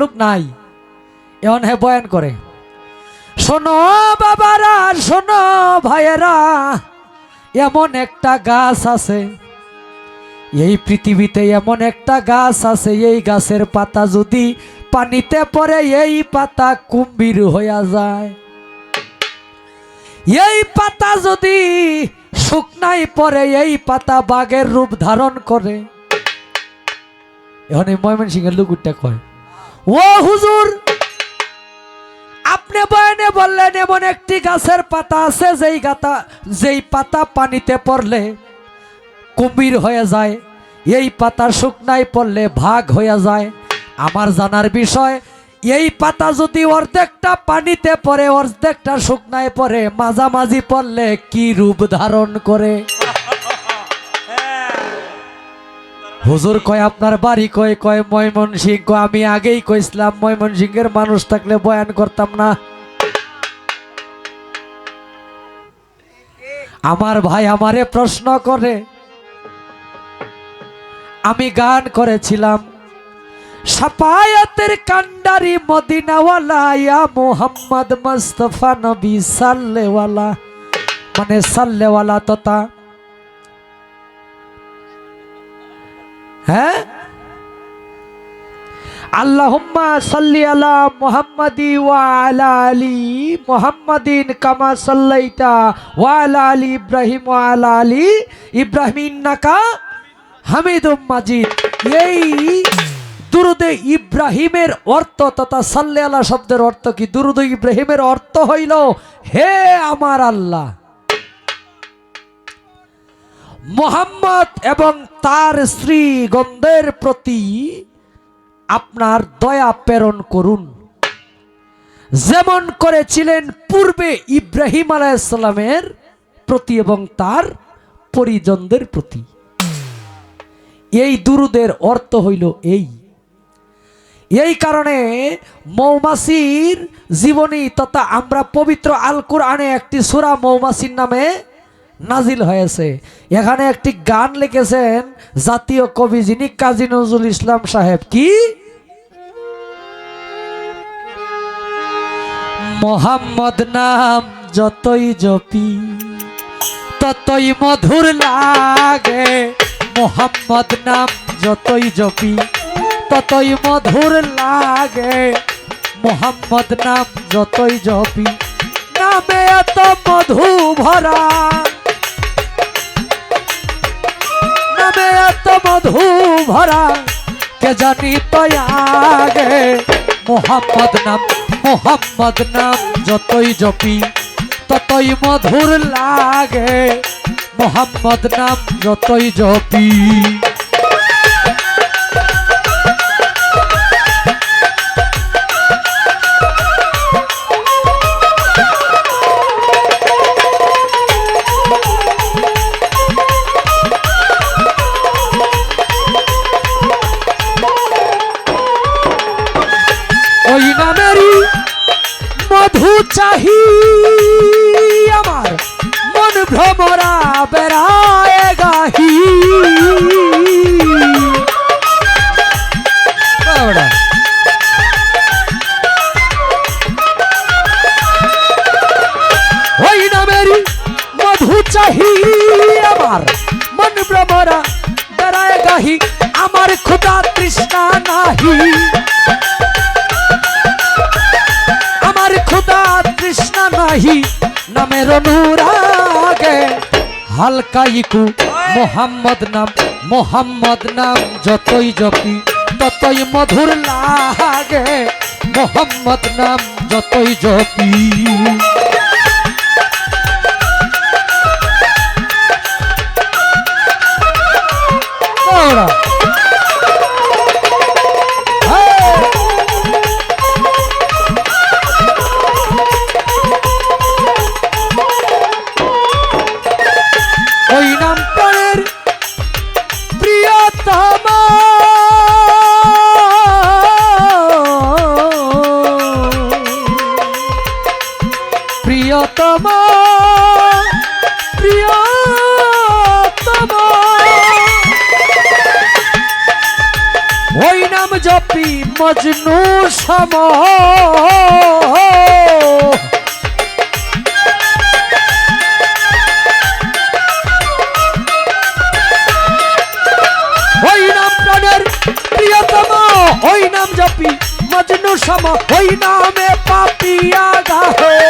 লোক নাই, এমন হে বয়ান করে, শোনো বাবারা, শোনো ভাইয়েরা, এমন একটা গাছ আছে, এই পৃথিবীতে এমন একটা গাছ আছে, এই গাছের পাতা যদি পানিতে পড়ে, এই পাতা কুম্ভীর হইয়া যায়। এই পাতা যদি শুকনাই পরে এই পাতা বাঘের রূপ ধারণ করে। এখন এই ময়মনসিংহের লুকুরটা কয় ও হুজুর, আপনি বয়ানে বললেন, এমন একটি গাছের পাতা আছে, যেই গাতা যেই পাতা পানিতে পড়লে কুমির হয়ে যায়, এই পাতা শুকনায় পড়লে ভাগ হয়ে যায়। আমার জানার বিষয়, এই পাতা যদি অর্ধেকটা পানিতে পড়ে, অর্ধেকটা শুকনায় পড়ে, মাঝামাঝি পড়লে কি রূপ ধারণ করে? হুজুর কয়, আপনার বাড়ি কয়? কয় ময়মন সিং আমি আগেই কইছিলাম ময়মন সিংহের মানুষ থাকলে বয়ান করতাম না। আমার ভাই আমারে প্রশ্ন করে। আমি গান করেছিলাম সাপায়াতের কান্ডারি মদিনাওয়ালা ইয়া মোহাম্মদ মুস্তফা নবী সাল্লেওয়ালা। মানে সাল্লেওয়ালা তথা হ্যাঁ? আল্লাহুম্মা সাল্লি আলা কামা সাল্লাইতা ইব্রাহিম হামিদুম মাজিদ। এই দুরুদে ইব্রাহিমের অর্থ তথা সাল্লে আলা শব্দের অর্থ কি? দুরুদ ইব্রাহিমের অর্থ হইল, হে আমার আল্লাহ। মোহাম্মদ এবং তার স্ত্রী গন্ধের প্রতি আপনার দয়া প্রেরণ করুন। যেমন করেছিলেন পূর্বে ইব্রাহিম আলাইসালামের প্রতি এবং তার পরিজনদের প্রতি। এই দুরুদের অর্থ হইল এই। এই কারণে মৌমাছির জীবনী তথা আমরা পবিত্র আল কোরআনে একটি সুরা মৌমাছির নামে নাজিল হয়েছে। এখানে একটি গান লিখেছেন জাতীয় কবি যিনি কাজী নজরুল ইসলাম সাহেব। কি? মোহাম্মদ নাম যতই জপি, ততই মধুর লাগে। মোহাম্মদ নাম যতই জপি, ততই মধুর লাগে। মোহাম্মদ নাম যতই জপি, নামে এত মধু ভরা। নামে এত মধু ভরা, কে জানি তো আগে মোহাম্মদ নাম মোহাম্মদ নাম যতই জপি, ততই মধুর লাগে। মোহাম্মদ নাম যতই জপি। ভ্রমরা হালকা ইকু মোহাম্মদ নাম মোহাম্মদ নাম যতই জপি ততই মধুর লাগে। মোহাম্মদ নাম যতই জপি। ওরা। প্রিয়তম প্রিয়তম। ওই নাম জপি মজনু সম। ওই নাম জপি মজনু সম। ওই নামে পাপিয়া গাহে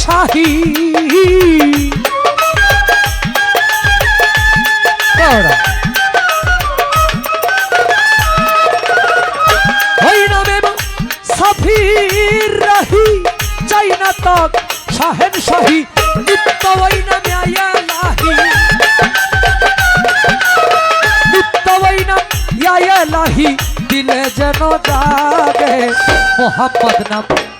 শাহি। ওই সাফির রাহি, চাই না তক শাহেন শাহি, নিত্য ওই নামে আয়া লাহি। নিত্যবৈনা ইয়া লাহি, দিলে যেন জাগে। মোহাম্মদ নাম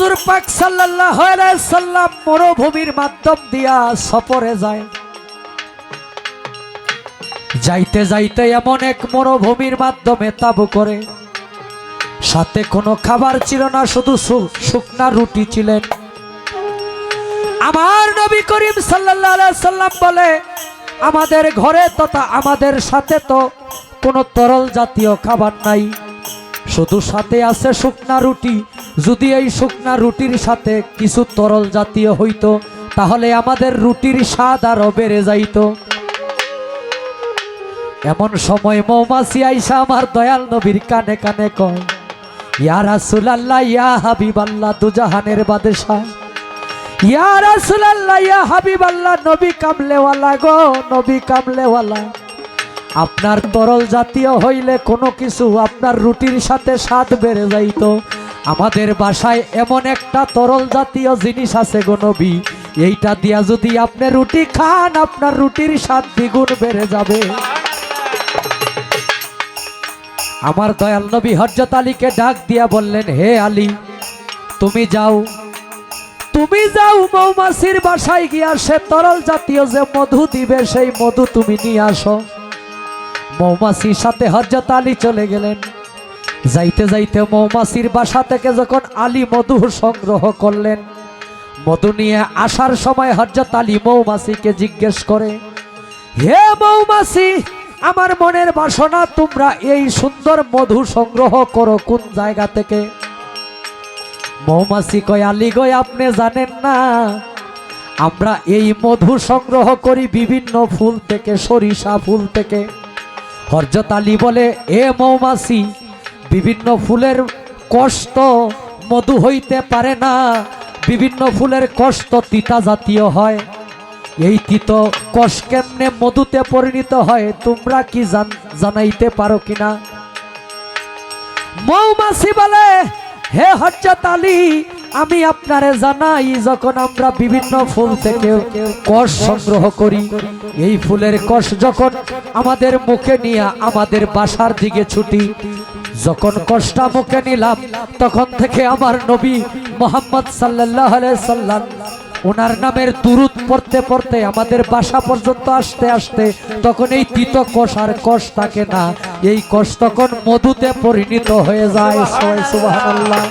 হুজুর পাক আলাইহি সাল্লাম মরুভূমির মাধ্যম দিয়া সফরে যায়। যাইতে যাইতে এমন এক মরুভূমির মাধ্যমে তাবু করে। সাথে কোনো খাবার ছিল না, শুধু শুকনা রুটি ছিলেন। আমার নবী করিম আলাইহি সাল্লাম বলে, আমাদের ঘরে তথা আমাদের সাথে তো কোনো তরল জাতীয় খাবার নাই। শুধু সাথে আছে শুকনা রুটি যদি এই শুকনা রুটির সাথে কিছু তরল জাতীয় হইতো, তাহলে আমাদের রুটির স্বাদ আরও বেড়ে যাইতো। এমন সময় মৌমাছি আইসা আমার দয়াল নবীর কানে কানে কয়, ইয়া দুজাহানের ইয়া নবী কামলেওয়ালা গো, নবী কামলেওয়ালা। আপনার তরল জাতীয় হইলে কোনো কিছু আপনার রুটির সাথে স্বাদ বেড়ে যাইতো। আমাদের বাসায় এমন একটা তরল জাতীয় জিনিস আছে গো নবী। এইটা দিয়া যদি আপনি রুটি খান, আপনার রুটির স্বাদ দ্বিগুণ বেড়ে যাবে। আমার দয়াল নবী হজরত আলীকে ডাক দিয়া বললেন, হে আলী, তুমি যাও। তুমি যাও মৌমাছির বাসায় গিয়া সে তরল জাতীয় যে মধু দিবে, সেই মধু তুমি নিয়ে আসো। মৌমাছির সাথে হজরত আলী চলে গেলেন। যাইতে যাইতে মৌমাছির বাসা থেকে যখন আলী মধু সংগ্রহ করলেন, মধু নিয়ে আসার সময় হজরত আলী মৌমাছিকে জিজ্ঞেস করে, হে মৌমাছি, আমার মনের বাসনা তোমরা এই সুন্দর মধু সংগ্রহ করো কোন জায়গা থেকে? মৌমাছি কয়, আলী গয় আপনি জানেন না, আমরা এই মধু সংগ্রহ করি বিভিন্ন ফুল থেকে, সরিষা ফুল থেকে। হরজত আলী বলে, এ মৌমাছি বিভিন্ন ফুলের কষ্ট মধু হইতে পারে না। বিভিন্ন ফুলের কষ্ট তিতা জাতীয় হয়। এই তিত কষ কেমনে মধুতে পরিণত হয়, তোমরা কি জান- জানাইতে পারো কিনা? মৌমাছি বলে, হে হজ্জাত আলী আমি আপনারে জানাই, যখন আমরা বিভিন্ন ফুল থেকে কষ সংগ্রহ করি, এই ফুলের কষ যখন আমাদের মুখে নিয়ে আমাদের বাসার দিকে ছুটি, যখন কষ্টা মুখে নিলাম, তখন থেকে আমার নবী মোহাম্মদ সাল্লাহ সাল্লাম, ওনার নামের দুরুদ পড়তে পড়তে, আমাদের বাসা পর্যন্ত আসতে আসতে, তখন এই তিত কষ আর কষ থাকে না। এই কষ তখন মধুতে পরিণত হয়ে যায়। সবাই সুবহানাল্লাহ।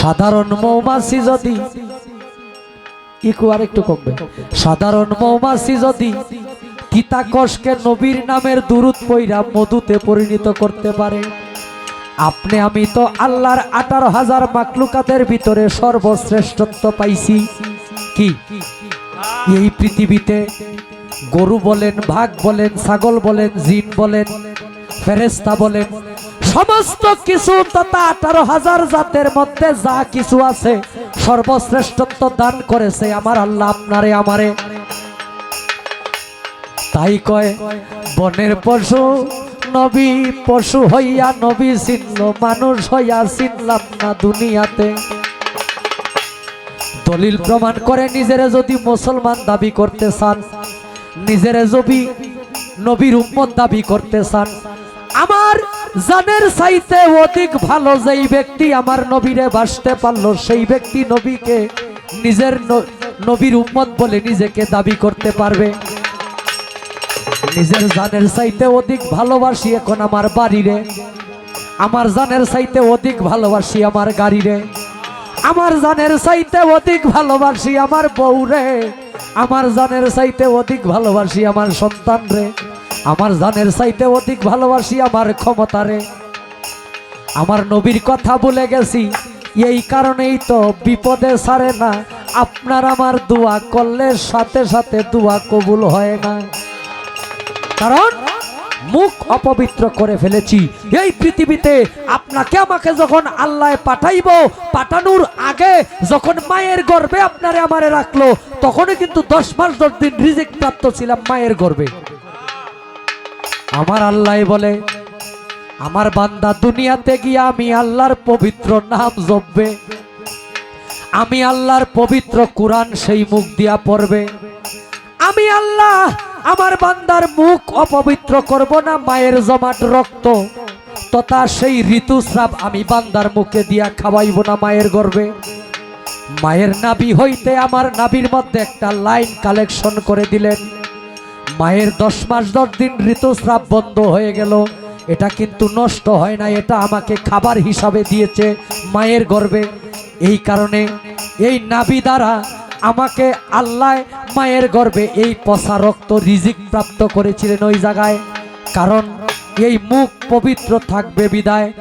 সাধারণ মৌমাছি যদি, ইকু আর একটু কমবে। সাধারণ মৌমাছি যদি তিতাকষকে নবীর নামের দুরুদ পইরা মধুতে পরিণত করতে পারে, আপনি আমি তো আল্লাহর আঠারো হাজার মাকলুকাতের ভিতরে সর্বশ্রেষ্ঠত্ব পাইছি। কি? এই পৃথিবীতে গরু বলেন, ভাগ বলেন, ছাগল বলেন, জিন বলেন ফেরেস্তা বলেন সমস্ত কিছু তথা আঠারো হাজার জাতের মধ্যে যা কিছু আছে, সর্বশ্রেষ্ঠত্ব দান করেছে আমার আল্লাহ আপনারে আমারে। তাই কয়, বনের পশু, নবী পশু হইয়া নবী চিনল মানুষ হইয়া চিনলাম না দুনিয়াতে। দলিল প্রমাণ করে নিজেরে যদি মুসলমান দাবি করতে চান, নিজেরে যদি নবীর উম্মত দাবি করতে চান আমার জানের চাইতে অধিক ভালো যেই ব্যক্তি আমার নবীরে বাসতে পারল, সেই ব্যক্তি নবীকে নিজের নবীর উম্মত বলে নিজেকে দাবি করতে পারবে। নিজের জানের চাইতে অধিক ভালোবাসি এখন আমার বাড়িরে। আমার জানের চাইতে অধিক ভালোবাসি আমার গাড়িরে। আমার জানের চাইতে অধিক ভালোবাসি আমার বউরে। আমার জানের চাইতে অধিক ভালোবাসি আমার সন্তান রে আমার জানের চাইতে অধিক ভালোবাসি আমার ক্ষমতারে। আমার নবীর কথা বলে গেছি, এই কারণেই তো বিপদে সারে না। আপনার আমার দোয়া করলে সাথে সাথে দোয়া কবুল হয় না। কারণ মুখ অপবিত্র করে ফেলেছি। এই পৃথিবীতে আপনাকে আমাকে যখন আল্লাহ পাঠাইব, পাঠানোর আগে যখন মায়ের গর্বে আপনারে আমারে রাখল, তখনই কিন্তু দশ মাস দশ দিন রিজিক প্রাপ্ত ছিলাম মায়ের গর্ভে আমার আল্লাহ বলে, আমার বান্দা দুনিয়াতে গিয়ে আমি আল্লাহর পবিত্র নাম জপবে, আমি আল্লাহর পবিত্র কোরআন সেই মুখ দিয়া পড়বে, আমি আল্লাহ আমার বান্দার মুখ অপবিত্র করব না, মায়ের জমাট রক্ত, তথা সেই ঋতুস্রাব আমি বান্দার মুখে দিয়া খাওয়াইব না মায়ের গর্বে। মায়ের নাবি হইতে আমার নাবির মধ্যে একটা লাইন কালেকশন করে দিলেন। মায়ের দশ মাস, দশ দিন ঋতুস্রাব বন্ধ হয়ে গেল। এটা কিন্তু নষ্ট হয় না, এটা আমাকে খাবার হিসাবে দিয়েছে মায়ের গর্বে। এই কারণে এই নাবি দ্বারা আমাকে আল্লাহ মায়ের গর্বে এই পচা রক্ত রিজিক প্রাপ্ত করেছিলেন ওই জায়গায়। কারণ এই মুখ পবিত্র থাকবে বিদায়।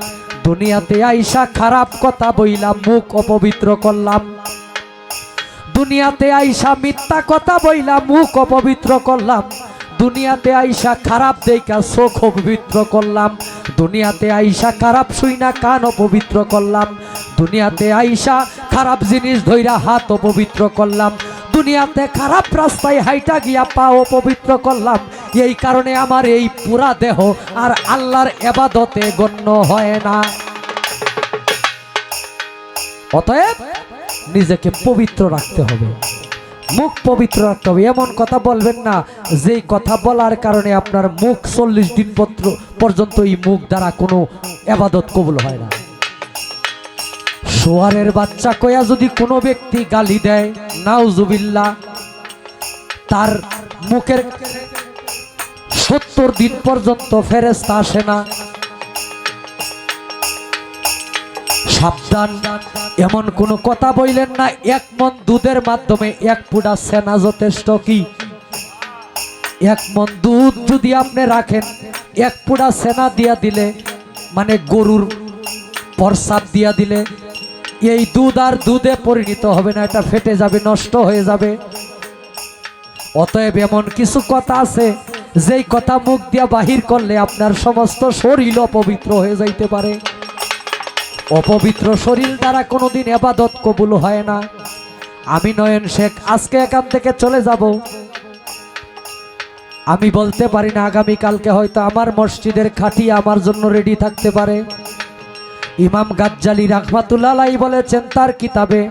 দুনিয়াতে আইসা খারাপ কথা বইলাম, মুখ অপবিত্র করলাম। দুনিয়াতে আইসা মিথ্যা কথা বইলা মুখ অপবিত্র করলাম। দুনিয়াতে আইসা খারাপ দেখা চোখ অপবিত্র করলাম। দুনিয়াতে আইসা খারাপ শুই না কান অপবিত্র করলাম। দুনিয়াতে আইসা খারাপ জিনিস ধইরা হাত অপবিত্র করলাম। দুনিয়াতে খারাপ রাস্তায় হাইটা গিয়া পা অপবিত্র করলাম। এই কারণে আমার এই পুরা দেহ আর আল্লাহর এবাদতে গণ্য হয় না। অতএব নিজেকে পবিত্র রাখতে হবে। মুখ পবিত্র রাখতে হবে। এমন কথা বলবেন না, যেই কথা বলার কারণে আপনার মুখ চল্লিশ দিন পত্র পর্যন্ত এই মুখ দ্বারা কোনো এবাদত কবুল হয় না। সোয়ারের বাচ্চা কয়া যদি কোনো ব্যক্তি গালি দেয় নাউজুবিল্লা তার মুখের সত্তর দিন পর্যন্ত ফেরেস্তা আসে না। সাবধান। এমন কোনো কথা বইলেন না, এক মন দুধের মাধ্যমে এক পুডা সেনা যথেষ্ট কি? এক মন দুধ যদি আপনি রাখেন, এক পুডা সেনা দিয়া দিলে মানে গরুর প্রসাদ দিয়া দিলে, এই দুধ আর দুধে পরিণত হবে না, এটা ফেটে যাবে, নষ্ট হয়ে যাবে। অতএব এমন কিছু কথা আছে, যেই কথা মুখ দিয়া বাহির করলে আপনার সমস্ত শরীর অপবিত্র হয়ে যাইতে পারে। অপবিত্র শরীর দ্বারা কোনোদিন এবাদত কবুল হয় না। আমি নয়ন শেখ, আজকে এখান থেকে চলে যাব। আমি বলতে পারি না আগামী কালকে হয়তো আমার মসজিদের খাটি আমার জন্য রেডি থাকতে পারে। ইমাম গাজ্জালি রাহমাতুল্লাহ বলেছেন তার কিতাবে,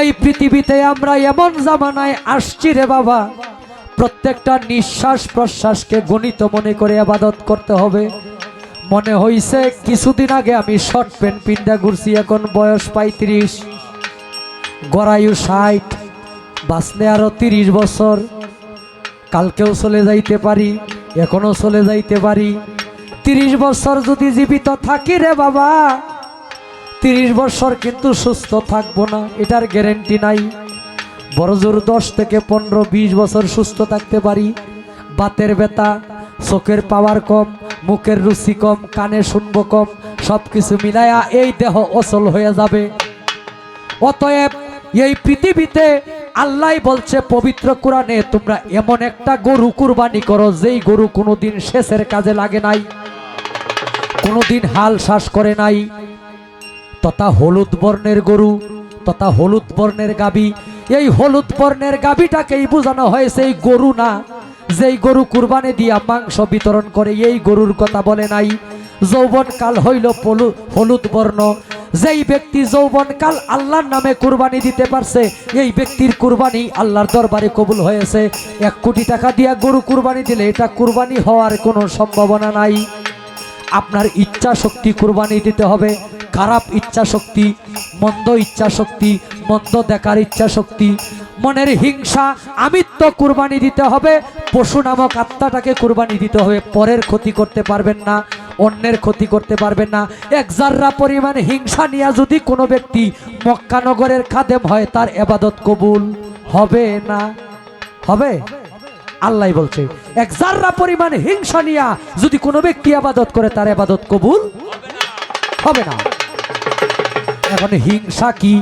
এই পৃথিবীতে আমরা এমন জামানায় আসছি রে বাবা, প্রত্যেকটা নিঃশ্বাস প্রশ্বাসকে গণিত মনে করে আবাদত করতে হবে। মনে হইছে, কিছুদিন আগে আমি শর্ট প্যান্ট পিন্ডা ঘুরছি, এখন বয়স পঁয়ত্রিশ গড়ায়ু ষাট, বাঁচলে আরও তিরিশ বছর, কালকেও চলে যাইতে পারি, এখনও চলে যাইতে পারি। তিরিশ বছর যদি জীবিত থাকি রে বাবা, তিরিশ বছর কিন্তু সুস্থ থাকব না, এটার গ্যারেন্টি নাই। বড় জোর দশ থেকে পনেরো, বিশ বছর সুস্থ থাকতে পারি, বাতের ব্যথা চোখের পাওয়ার কম, মুখের রুচি কম, কানে শুনব কম সব কিছু মিলায়া এই দেহ অচল হয়ে যাবে। অতএব এই পৃথিবীতে আল্লাহ বলছে, পবিত্র কোরআনে তোমরা এমন একটা গরু কুরবানি করো, যেই গরু কোনোদিন শেষের কাজে লাগে নাই, কোনোদিন হাল শ্বাস করে নাই, তথা হলুদ বর্ণের গরু, তথা হলুদ বর্ণের গাবি। এই হলুদ বর্ণের গাবিটাকেই বোঝানো হয়েছে এই গরু না। যেই গরু কুরবানি দিয়া মাংস বিতরণ করে, এই গরুর কথা বলে নাই। যৌবনকাল হইল হলুদ বর্ণ। যেই ব্যক্তি যৌবনকাল আল্লাহর নামে কুরবানি দিতে পারছে, এই ব্যক্তির কুরবানি আল্লাহর দরবারে কবুল হয়েছে। এক কোটি টাকা দিয়া গরু কুরবানি দিলে এটা কুরবানি হওয়ার কোনো সম্ভাবনা নাই। আপনার ইচ্ছা শক্তি কুরবানি দিতে হবে, খারাপ ইচ্ছা শক্তি, মন্দ ইচ্ছা শক্তি, মন্দ দেখার ইচ্ছা শক্তি। মনের হিংসা, আমিত্ব কুরবানি দিতে হবে। পশু নামক আত্মাটাকে কুরবানি দিতে হবে। পরের ক্ষতি করতে পারবেন না, অন্যের ক্ষতি করতে পারবেন না। এক জাররা পরিমাণ হিংসা নিয়ে যদি কোনো ব্যক্তি মক্কানগরের খাদেম হয়, তার এবাদত কবুল হবে না? হবে? আল্লাহ বলছে, এক জাররা পরিমাণ হিংসা নিয়া যদি কোনো ব্যক্তি আবাদত করে, তার আবাদত কবুল হবে না। এখন হিংসা কি?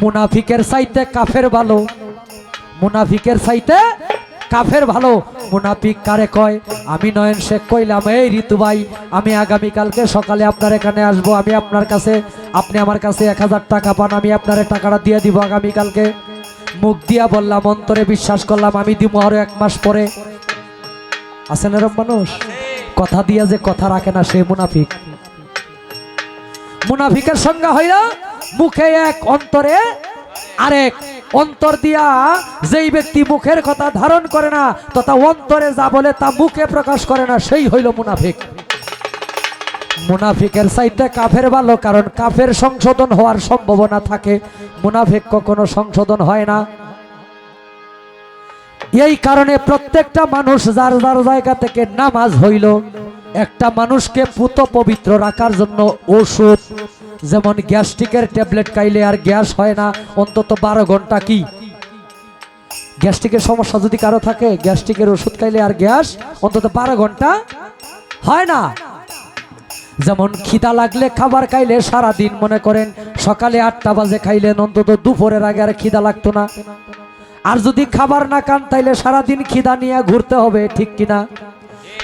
মুনাফিকের চাইতে কাফের ভালো। মুনাফিকের চাইতে কাফের ভালো। মুনাফিক কারে কয়? আমি নয়ন শেখ কইলাম, এই ঋতু ভাই, আমি আগামীকালকে সকালে আপনার এখানে আসব। আমি আপনার কাছে, আপনি আমার কাছে এক হাজার টাকা পান, আমি আপনার টাকাটা দিয়ে দিব আগামীকালকে। মুখ দিয়া বললাম, অন্তরে বিশ্বাস করলাম, আমি দিব আরও এক মাস পরে। আছেন এরম মানুষ? কথা দিয়া যে কথা রাখে না সে মুনাফিক। মুনাফিকের সংজ্ঞা হইল মুখে এক অন্তরে আরেক। অন্তর দিয়া যেই ব্যক্তি মুখের কথা ধারণ করে না, তথা অন্তরে যা বলে তা মুখে প্রকাশ করে না, সেই হইল মুনাফিক। মুনাফিকের চাইতে কাফের ভালো, কারণ কাফের সংশোধন হওয়ার সম্ভাবনা থাকে। মুনাফিক কখনো সংশোধন হয় না। এই কারণে প্রত্যেকটা মানুষ যার যার জায়গা থেকে নামাজ হইল, একটা মানুষকে পুত পবিত্র রাখার জন্য ওষুধ, যেমন গ্যাস্ট্রিকের ট্যাবলেট খাইলে আর গ্যাস হয় না, অন্তত বারো ঘণ্টা কি? গ্যাস্ট্রিকের সমস্যা যদি কারও থাকে, গ্যাস্ট্রিকের ওষুধ খাইলে আর গ্যাস অন্তত বারো ঘণ্টা হয় না। যেমন খিদা লাগলে খাবার খাইলে সারা দিন মনে করেন সকালে আটটা বাজে খাইলেন, অন্তত দুপুরের আগে আর খিদা লাগতো না। আর যদি খাবার না খান, তাইলে সারাদিন খিদা নিয়ে ঘুরতে হবে, ঠিক কিনা?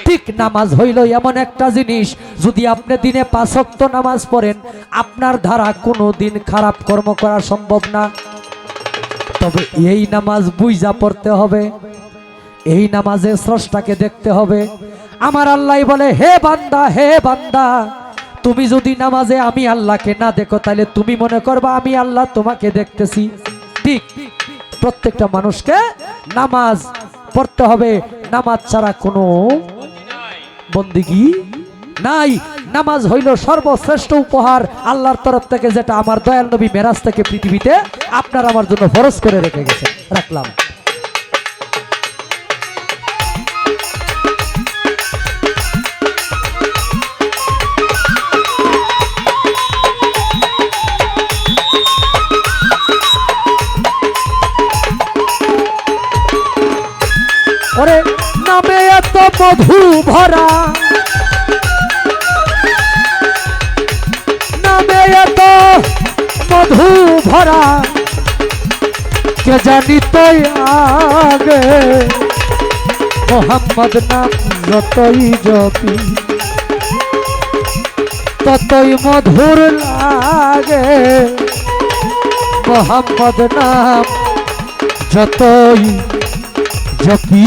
ঠিক নামাজ হইল এমন একটা জিনিস, যদি আপনি দিনে পাঁচক্ত নামাজ পড়েন, আপনার দ্বারা কোনো দিন খারাপ কর্ম করা সম্ভব না। তবে এই নামাজ বুঝা পড়তে হবে, এই নামাজে স্রষ্টাকে দেখতে হবে। আমার আল্লাহ বলে, হে বান্দা হে বান্দা, তুমি যদি নামাজে আমি আল্লাহকে না দেখো তাহলে তুমি মনে করবা আমি আল্লাহ তোমাকে দেখতেছি। ঠিক। প্রত্যেকটা মানুষকে নামাজ পড়তে হবে। নামাজ ছাড়া কোনো বন্দিগি নাই। নামাজ হইল সর্বশ্রেষ্ঠ উপহার। আল্লাহর তরফ থেকে যেটা আমার দয়াল নবী মেরাজ থেকে পৃথিবীতে আপনার আমার জন্য ফরজ করে রেখে গেছে রাখলাম। ওরে নামে এত মধু ভরা। নামে এত মধু ভরা। কে জানি তো আগে? মোহাম্মদ নাম যতই জপি, ততই মধুর লাগে। মোহাম্মদ নাম যতই জপি